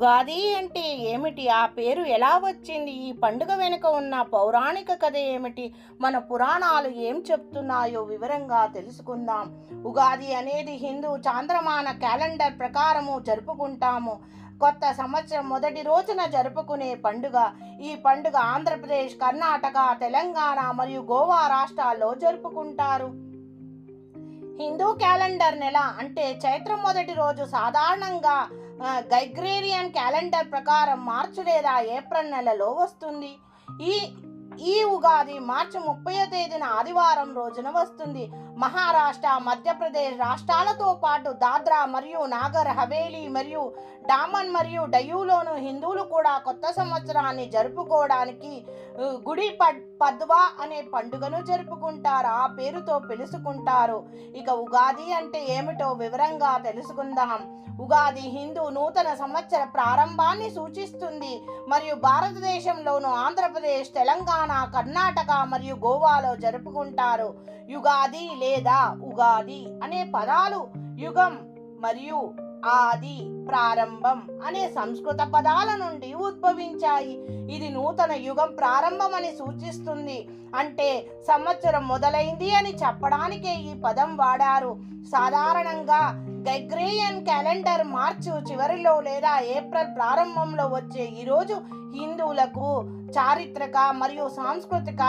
ఉగాది అంటే ఏమిటి? ఆ పేరు ఎలా వచ్చింది? ఈ పండుగ వెనుక ఉన్న పౌరాణిక కథ ఏమిటి? మన పురాణాలు ఏం చెప్తున్నాయో వివరంగా తెలుసుకుందాం. ఉగాది అనేది హిందూ చాంద్రమాన క్యాలెండర్ ప్రకారము జరుపుకుంటాము. కొత్త సంవత్సరం మొదటి రోజున జరుపుకునే పండుగ. ఈ పండుగ ఆంధ్రప్రదేశ్ కర్ణాటక తెలంగాణ మరియు గోవా రాష్ట్రాల్లో జరుపుకుంటారు. హిందూ క్యాలెండర్ నెల అంటే చైత్రం మొదటి రోజు సాధారణంగా గైగ్రేరియన్ క్యాలెండర్ ప్రకారం మార్చి లేదా ఏప్రిల్ నెలలో వస్తుంది. ఈ ఈ ఉగాది మార్చి ముప్పై తేదీన ఆదివారం రోజున వస్తుంది. మహారాష్ట్ర మధ్యప్రదేశ్ రాష్ట్రాలతో పాటు దాద్రా మరియు నాగర్ హవేలీ మరియు డామన్ మరియు డయూలోను హిందువులు కూడా కొత్త సంవత్సరాన్ని జరుపుకోవడానికి గుడి పడ్ పద్వా అనే పండుగను జరుపుకుంటారు. ఆ పేరుతో పిలుచుకుంటారు ఇక ఉగాది అంటే ఏమిటో వివరంగా తెలుసుకుందాం. ఉగాది హిందూ నూతన సంవత్సర ప్రారంభాన్ని సూచిస్తుంది. మరియు భారతదేశంలోను ఆంధ్రప్రదేశ్ తెలంగాణ కర్ణాటక మరియు గోవాలో జరుపుకుంటారు. యుగాది లేదా ఉగాది అనే పదాలు యుగం మరియు ఆది ప్రారంభం అనే సంస్కృత పదాల నుండి ఉద్భవించాయి. ఇది నూతన యుగం ప్రారంభం అని సూచిస్తుంది. అంటే సంవత్సరం మొదలైంది అని చెప్పడానికే ఈ పదం వాడారు. సాధారణంగా గైగ్రేయన్ క్యాలెండర్ మార్చు చివరిలో లేదా ఏప్రిల్ ప్రారంభంలో వచ్చే ఈరోజు హిందువులకు చారిత్రక మరియు సాంస్కృతిక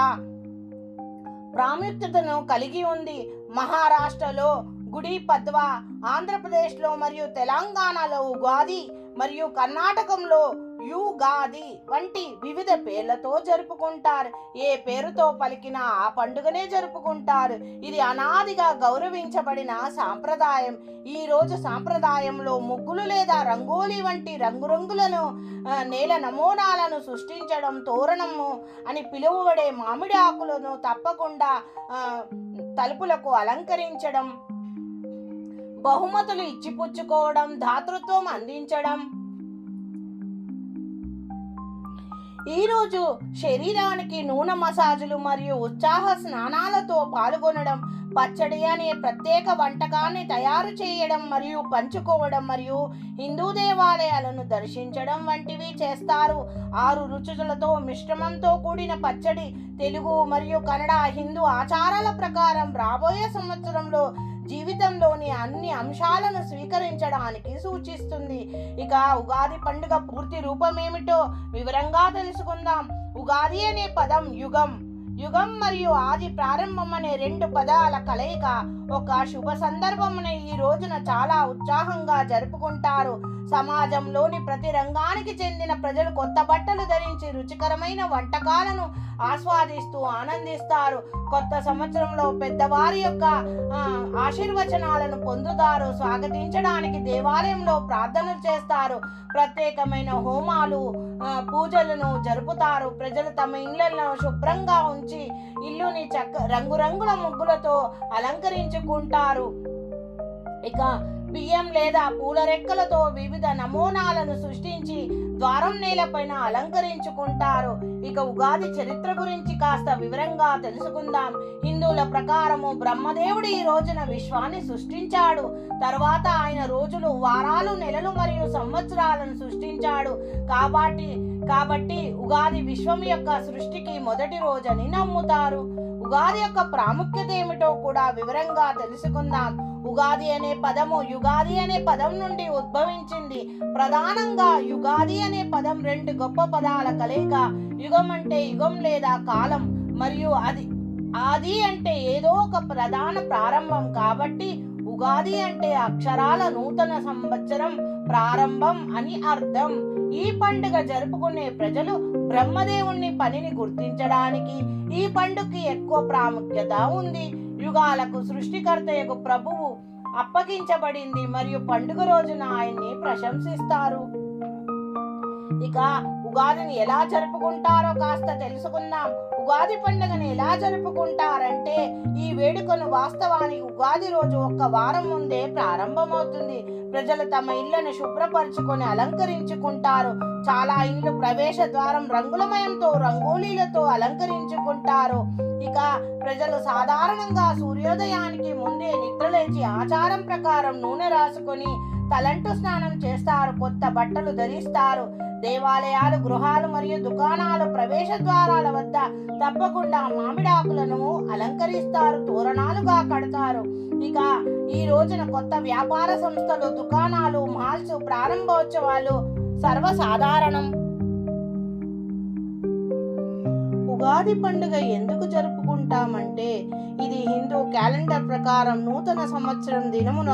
ప్రాముఖ్యతను కలిగి ఉంది. మహారాష్ట్రలో గుడి పద్వా ఆంధ్రప్రదేశ్లో మరియు తెలంగాణలో ఉగాది మరియు కర్ణాటకంలో యుగాది వంటి వివిధ పేర్లతో జరుపుకుంటారు. ఏ పేరుతో పలికినా ఆ పండుగనే జరుపుకుంటారు. ఇది అనాదిగా గౌరవించబడిన సాంప్రదాయం. ఈ రోజు సాంప్రదాయంలో ముగ్గులు లేదా రంగోలీ వంటి రంగురంగులను నేల నమూనాలను సృష్టించడం తోరణము అని పిలువబడే మామిడి ఆకులను తప్పకుండా తలుపులకు అలంకరించడం బహుమతులు ఇచ్చిపుచ్చుకోవడం దాతృత్వం అందించడం ఈరోజు శరీరానికి నూనె మసాజులు మరియు ఉత్సాహ స్నానాలతో పాల్గొనడం పచ్చడి అనే ప్రత్యేక వంటకాన్ని తయారు చేయడం మరియు పంచుకోవడం మరియు హిందూ దేవాలయాలను దర్శించడం వంటివి చేస్తారు. ఆరు రుచులతో మిశ్రమంతో కూడిన పచ్చడి తెలుగు మరియు కన్నడ హిందూ ఆచారాల ప్రకారం రాబోయే సంవత్సరంలో జీవితంలోని అన్ని అంశాలను స్వీకరించడానికి సూచిస్తుంది. ఇక ఉగాది పండుగ పూర్తి రూపమేమిటో వివరంగా తెలుసుకుందాం. ఉగాది అనే పదం యుగం. యుగం మరియు ఆది ప్రారంభం అనే రెండు పదాల కలయిక ఒక శుభ సందర్భమున ఈ రోజున చాలా ఉత్సాహంగా జరుపుకుంటారు. సమాజంలోని ప్రతి రంగానికి చెందిన ప్రజలు కొత్త బట్టలు ధరించి రుచికరమైన వంటకాలను ఆస్వాదిస్తూ ఆనందిస్తారు. కొత్త సంవత్సరంలో పెద్దవారి యొక్క ఆశీర్వచనాలను పొందుతారు. స్వాగతించడానికి దేవాలయంలో ప్రార్థనలు చేస్తారు. ప్రత్యేకమైన హోమాలు పూజలను జరుపుతారు. ప్రజలు తమ ఇళ్ళను శుభ్రంగా ఉంచి ఇల్లుని చక్క రంగురంగుల ముగ్గులతో అలంకరించుకుంటారు ఇక బియ్యం లేదా పూల రెక్కలతో వివిధ నమూనాలను సృష్టించి ద్వారం నేలపైన అలంకరించుకుంటారు. ఇక ఉగాది చరిత్ర గురించి కాస్త వివరంగా తెలుసుకుందాం. హిందువుల ప్రకారము బ్రహ్మదేవుడు ఈ రోజున విశ్వాన్ని సృష్టించాడు. తర్వాత ఆయన రోజులు వారాలు నెలలు మరియు సంవత్సరాలను సృష్టించాడు. కాబట్టి కాబట్టి ఉగాది విశ్వం యొక్క సృష్టికి మొదటి రోజని నమ్ముతారు. ఉగాది యొక్క ప్రాముఖ్యత ఏమిటో కూడా వివరంగా తెలుసుకుందాం. ఉగాది అనే పదము యుగాది అనే పదం నుండి ఉద్భవించింది. ప్రధానంగా యుగాది అనే పదం రెండు గొప్ప పదాల కలయిక యుగం అంటే యుగం లేదా కాలం మరియు అది ఆది అంటే ఏదో ఒక ప్రధాన ప్రారంభం కాబట్టి ఉగాది అంటే అక్షరాల నూతన సంవత్సరం ప్రారంభం అని అర్థం. ఈ పండుగ జరుపుకునే ప్రజలు బ్రహ్మదేవుని పనిని గుర్తించడానికి ఈ పండుగకి ఎక్కువ ప్రాముఖ్యత ఉంది. యుగాలకు సృష్టికర్త యొక్క ప్రభువు అప్పగించబడింది మరియు పండుగ రోజున ఆయన్ని ప్రశంసిస్తారు. ఇక ఉగాదిని ఎలా జరుపుకుంటారో కాస్త తెలుసుకుందాం. ఉగాది పండుగను ఎలా జరుపుకుంటారంటే ఈ వేడుకను వాస్తవానికి ఉగాది రోజు ఒక్క వారం ముందే ప్రారంభమవుతుంది. ప్రజలు తమ ఇళ్ళను శుభ్రపరచుకొని అలంకరించుకుంటారు. చాలా ఇళ్ళు ప్రవేశ ద్వారం రంగులమయంతో రంగోలీలతో అలంకరించుకుంటారు. ఇక ప్రజలు సాధారణంగా సూర్యోదయానికి ముందే నిద్రలేచి ఆచారం ప్రకారం నూనె రాసుకొని తలంటు స్నానం చేస్తారు. కొత్త బట్టలు ధరిస్తారు. దేవాలయాలు గృహాలు మరియు దుకాణాలు ప్రవేశ ద్వారాల వద్ద తప్పకుండా మామిడాకులను అలంకరిస్తారు తోరణాలుగా కడతారు. ఇక ఈ రోజున కొత్త వ్యాపార సంస్థలు దుకాణాలు మాల్స్ ప్రారంభోత్సవాలు సర్వసాధారణం. ఉగాది పండుగ ఎందుకు జరుపుకుంటామంటే క్యాలెండర్ ప్రకారం నూతన సంవత్సరం దినమున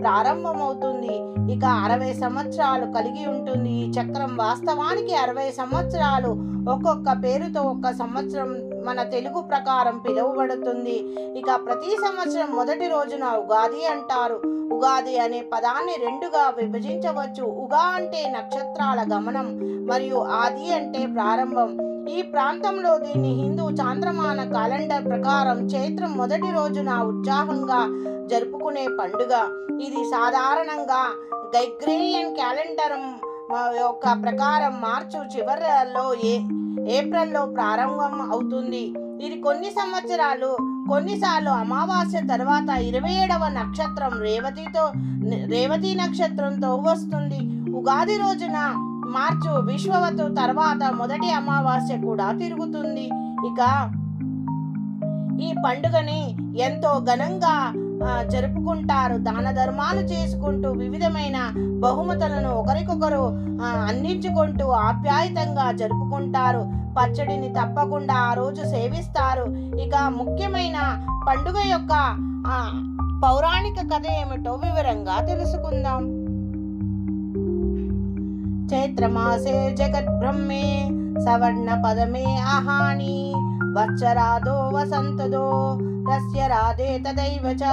ప్రారంభమవుతుంది. ఇక అరవై సంవత్సరాలు కలిగి ఉంటుంది. ఈ చక్రం వాస్తవానికి అరవై సంవత్సరాలు. ఒక్కొక్క పేరుతో ఒక్క సంవత్సరం మన తెలుగు ప్రకారం పిలువబడుతుంది. ఇక ప్రతి సంవత్సరం మొదటి రోజున ఉగాది అంటారు. ఉగాది అనే పదాన్ని రెండుగా విభజించవచ్చు. ఉగా అంటే నక్షత్రాల గమనం మరియు ఆది అంటే ప్రారంభం. ఈ ప్రాంతంలో దీన్ని హిందూ చాంద్రమాన క్యాలెండర్ ప్రకారం చైత్రం మొదటి రోజున ఉత్సాహంగా జరుపుకునే పండుగ. ఇది సాధారణంగా గైగ్రేయన్ క్యాలెండర్ యొక్క ప్రకారం మార్చు చివరిలో ఏ ఏప్రిల్లో ప్రారంభం అవుతుంది. ఇది కొన్ని సంవత్సరాలు కొన్నిసార్లు అమావాస్య తర్వాత ఇరవై ఏడవ నక్షత్రం రేవతితో రేవతి నక్షత్రంతో వస్తుంది. ఉగాది రోజున మార్చు విశ్వవతు తర్వాత మొదటి అమావాస్య కూడా తిరుగుతుంది. ఇక ఈ పండుగని ఎంతో ఘనంగా జరుపుకుంటారు. దాన ధర్మాలు చేసుకుంటూ వివిధమైన బహుమతులను ఒకరికొకరు అందించుకుంటూ ఆప్యాయతంగా జరుపుకుంటారు. పచ్చడిని తప్పకుండా ఆ రోజు సేవిస్తారు. ఇక ముఖ్యమైన పండుగ యొక్క పౌరాణిక కథ ఏమిటో వివరంగా తెలుసుకుందాం. చైత్రమాసే జగద్బ్రహ్మే సవర్ణ పదమే అహాని వత్సరాదో వసంతదో రస్య రాధే తదైవ చ.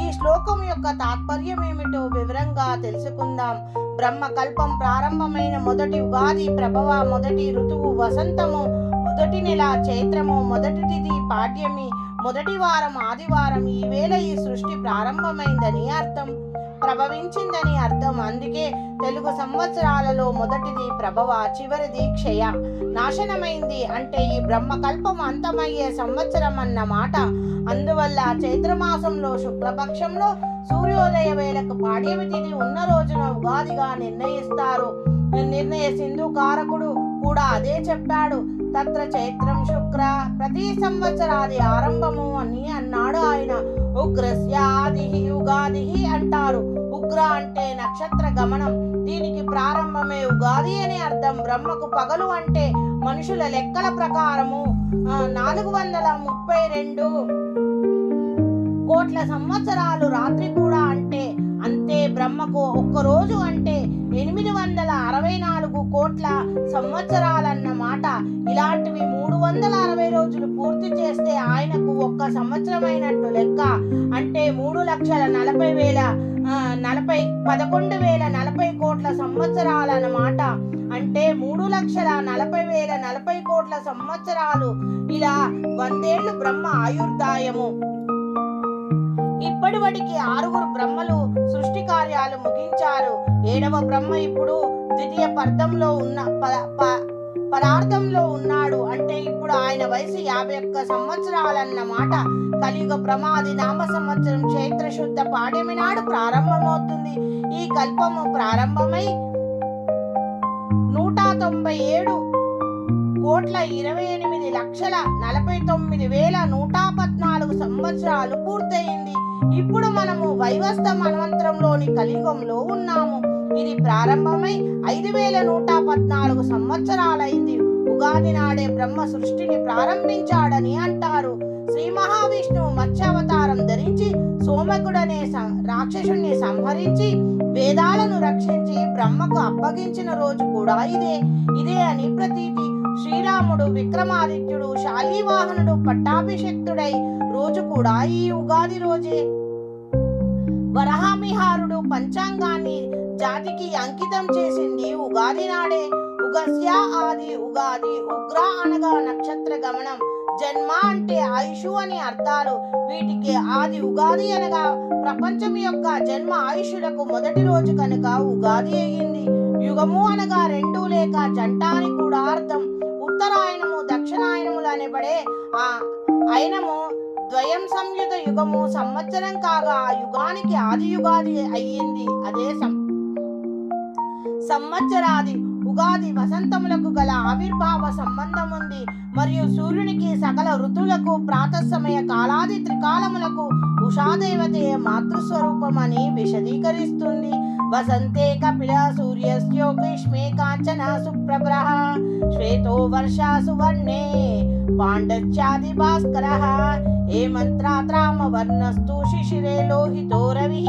ఈ శ్లోకం యొక్క తాత్పర్యం ఏమిటో వివరంగా తెలుసుకుందాం. బ్రహ్మకల్పం ప్రారంభమైన మొదటి ఉగాది ప్రభవ మొదటి ఋతువు వసంతము మొదటి నెల చైత్రము మొదటి తిథి పాడ్యమి మొదటి వారం ఆదివారం. ఈ వేళ ఈ సృష్టి ప్రారంభమైందని అర్థం. ప్రభవించిందని అర్థం. అందుకే తెలుగు సంవత్సరాలలో మొదటిది ప్రభవ చివరిది క్షయ నాశనమైంది అంటే ఈ బ్రహ్మకల్పం అంతమయ్యే సంవత్సరం అన్న మాట. అందువల్ల చైత్రమాసంలో శుక్లపక్షంలో సూర్యోదయ వేళకు పాడ్యమి తిథి ఉన్న రోజున ఉగాదిగా నిర్ణయిస్తారు. నిర్ణయ సింధు కారకుడు కూడా అదే చెప్పాడు. తత్ర చైత్రం శుక్ర. ప్రతి సంవత్సరాది ఆరంభము అని అన్నాడు ఆయన. ఉగ్రస్య ఆది ఉగాది అంటారు. ఉగ్ర అంటే నక్షత్ర గమనం. దీనికి ప్రారంభమే ఉగాది అని అర్థం. బ్రహ్మకు పగలు అంటే మనుషుల లెక్కల ప్రకారము. నాలుగు వందల ముప్పై రెండు కోట్ల సంవత్సరాలు రాత్రి కూడా అంటే అంతే బ్రహ్మకు ఒక్క రోజు అంటే ఎనిమిది వందల అరవై నాలుగు కోట్ల మాట ఇలాంటివి మూడు వందల అరవై రోజులు పూర్తి చేస్తే ఆయనకు ఒక్క సంవత్సరమైనట్టు లెక్క. అంటే మూడు లక్షల నలభై వేల నలభై పదకొండు వేల నలభై కోట్ల సంవత్సరాలన్నమాట. అంటే మూడు లక్షల నలభై వేల నలభై కోట్ల సంవత్సరాలు ఇలా వందేళ్ళు బ్రహ్మ ఆయుర్దాయము. ఇప్పటివడికి ఆరుగురు బ్రహ్మలు సృష్టి కార్యాలు ముగించారు. ఏడవ బ్రహ్మ ఇప్పుడు ద్వితీయ పర్థంలో ఉన్న పరార్థంలో ఉన్నాడు అంటే ఇప్పుడు ఆయన వయసు యాభై ఒక్క సంవత్సరాలన్న మాట కలియుగ ప్రమాది నామ సంవత్సరం చైత్ర శుద్ధ పాడ్యమి నాడు ప్రారంభమవుతుంది. ఈ కల్పము ప్రారంభమై నూట తొంభై ఏడు కోట్ల ఇరవై ఎనిమిది లక్షల నలభై తొమ్మిది వేల నూట పద్నాలుగు సంవత్సరాలు పూర్తయింది. ఇప్పుడు మనము వైవస్త మన్వంతరంలోని కలియుగంలో ఉన్నాము. ఇది ప్రారంభమై ఐదు వేల నూట పద్నాలుగు సంవత్సరాలైంది. ఉగాది నాడే బ్రహ్మ సృష్టిని ప్రారంభించాడని అంటారు. శ్రీ మహావిష్ణువు మత్స్యావతారం ధరించి సోమకుడనే రాక్షసుణ్ణి సంహరించి వేదాలను రక్షించి బ్రహ్మకు అప్పగించిన రోజు కూడా ఇదే. ఇదే అని ప్రతీతి. శ్రీరాముడు విక్రమాదిత్యుడు శాలీవాహనుడు పట్టాభిషక్తుడై రోజు కూడా ఈ ఉగాది రోజే. వరహామిహారుడు పంచాంగాన్ని జాతికి అంకితం చేసింది ఉగాది నాడే. ఉగస్య ఆది ఉగాది ఉగ్ర అనగా నక్షత్ర గమనం. జన్మ అంటే ఆయుషు అని అర్థాలు. వీటికి ఆది ఉగాది అనగా ప్రపంచం యొక్క జన్మ ఆయుషులకు మొదటి రోజు కనుక ఉగాది అయ్యింది. యుగము అనగా రెండు లేక జంట అని కూడా అర్థం. ఉత్తరాయణము దక్షిణాయనములు అనబడే ఆ ఆయనము ద్వయం సంయుత యుగము సంవత్సరం కాగా ఆ యుగానికి ఆది యుగాది అయ్యింది. అదే సం సంవత్సరాది ఉగాది వసంతములకు గల ఆవిర్భావ సంబంధం ఉంది మరియు సూర్యునికి సకల ఋతువులకు ప్రాతస్సమయ కాలాది త్రికాలములకు ఉషాదేవతయే మాతృస్వరూపమని విశదీకరిస్తుంది. వసంతే కపిల सूर्यस्यो ग्रीष्मे కాంచన సుప్రభ్రః श्वेतो वर्षा సువర్ణే పాండచ్యాది భాస్కర హేమంత్రాత్రామ వర్ణస్తు శిశిరే లోహితో రవి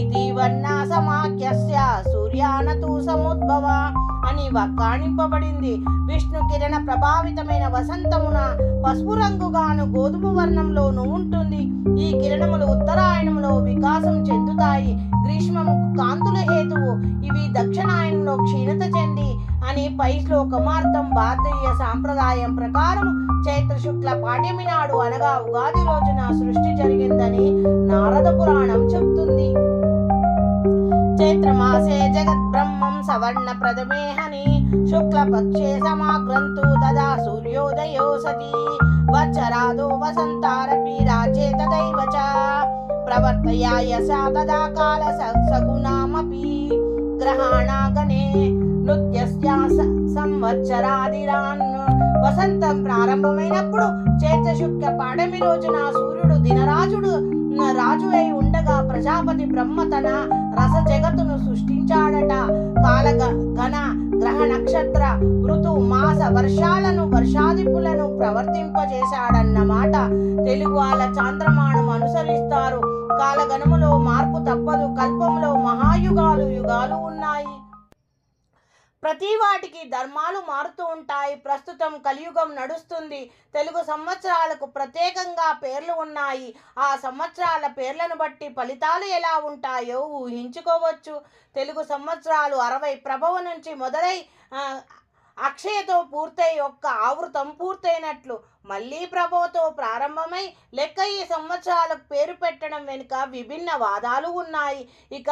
ఇది వర్ణ సమాఖ్యస్య సూర్యానతు సముద్భవ అని వక్కాణింపబడింది విష్ణు కిరణ ప్రభావితమైన వసంతమున పసుపు రంగుగాను గోధుమ వర్ణంలోనూ ఉంటుంది। ఈ కిరణములు ఉత్తరాయణములో వికాసం చెందుతాయి। గ్రీష్మము కాంతుల హేతువు. ఇవి దక్షిణాయనంలో క్షీణత చెంది అని పై శ్లోకమార్థం భారతీయ సాంప్రదాయం ప్రకారం చైత్ర శుక్ల పాఠ్యమి నాడు అనగా ఉగాది రోజున సృష్టి జరిగిందని నారద పురాణం చెప్తుంది. చైత్రమాసే జగత్ బ్రహ్మం సవర్ణ ప్రథమేహని శుక్లపక్షే సమాగ్రంతు తదా సూర్యోదయో సతి. వచ్చరాదో వసంతారపి ప్రవర్తయాయ సా తదా కాల స- గ్రహాణాగణే నృత్యస్యా సంవత్సరాదిరాన్ వసంతం ప్రారంభమైనప్పుడు చైత్ర పాడమి రోజున సూర్యుడు దినరాజుడు రాజు అయి ఉండగా ప్రజాపతి బ్రహ్మ తన రస జగత్తును సృష్టించాడట. కాలగ ఘన గణ గ్రహ నక్షత్ర ఋతు మాస వర్షాలను వర్షాదిపులను ప్రవర్తింపజేశాడన్నమాట తెలుగు వాళ్ళ చాంద్రమానం అనుసరిస్తారు. కాలగణములో మార్పు తప్పదు. కల్పంలో మహాయుగాలు యుగాలు ఉన్నాయి. ప్రతి వాటికి ధర్మాలు మారుతూ ఉంటాయి. ప్రస్తుతం కలియుగం నడుస్తుంది. తెలుగు సంవత్సరాలకు ప్రత్యేకంగా పేర్లు ఉన్నాయి. ఆ సంవత్సరాల పేర్లను బట్టి ఫలితాలు ఎలా ఉంటాయో ఊహించుకోవచ్చు. తెలుగు సంవత్సరాలు అరవై ప్రభవ నుంచి మొదలై అక్షయతో పూర్తయి ఒక్క ఆవృతం పూర్తయినట్లు మళ్ళీ ప్రభవతో ప్రారంభమై లెక్క ఈ సంవత్సరాలకు పేరు పెట్టడం వెనుక విభిన్న వాదాలు ఉన్నాయి. ఇక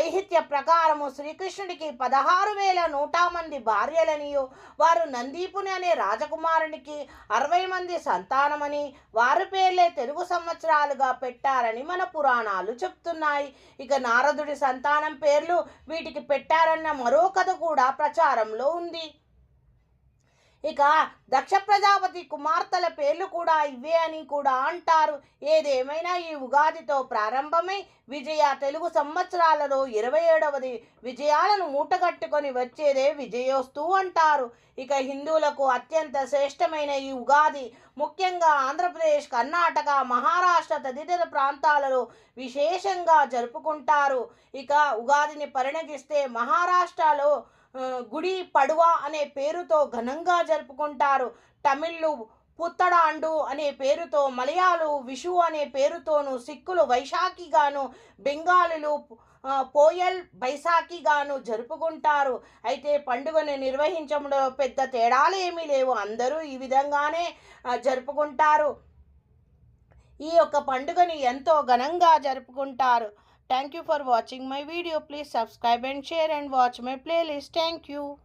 ఐహిత్య ప్రకారము శ్రీకృష్ణుడికి పదహారు వేల నూట మంది భార్యలనియు వారు నందీపుని అనే రాజకుమారునికి అరవై మంది సంతానమని వారి పేర్లే తెలుగు సంవత్సరాలుగా పెట్టారని మన పురాణాలు చెప్తున్నాయి. ఇక నారదుడి సంతానం పేర్లు వీటికి పెట్టారన్న మరో కథ కూడా ప్రచారంలో ఉంది. ఇక దక్ష ప్రజాపతి కుమార్తెల పేర్లు కూడా ఇవే అని కూడా అంటారు. ఏదేమైనా ఈ ఉగాదితో ప్రారంభమై విజయ తెలుగు సంవత్సరాలలో ఇరవై ఏడవది విజయాలను మూటగట్టుకొని వచ్చేదే విజయోస్తు అంటారు. ఇక హిందువులకు అత్యంత శ్రేష్టమైన ఈ ఉగాది ముఖ్యంగా ఆంధ్రప్రదేశ్ కర్ణాటక మహారాష్ట్ర తదితర ప్రాంతాలలో విశేషంగా జరుపుకుంటారు. ఇక ఉగాదిని పరిణగిస్తే మహారాష్ట్రలో గుడి పడువా అనే పేరుతో ఘనంగా జరుపుకుంటారు. తమిళ్ళు పుత్తడాండు అనే పేరుతో మలయాళు విషు అనే పేరుతోను సిక్కులు వైశాఖిగాను బెంగాలీలు పోయల్ బైశాఖిగాను జరుపుకుంటారు. అయితే పండుగను నిర్వహించడంలో పెద్ద తేడాలు ఏమీ లేవు. అందరూ ఈ విధంగానే జరుపుకుంటారు. ఈ యొక్క పండుగని ఎంతో ఘనంగా జరుపుకుంటారు. Thank you for watching my video. Please subscribe and share and watch my playlist. Thank you.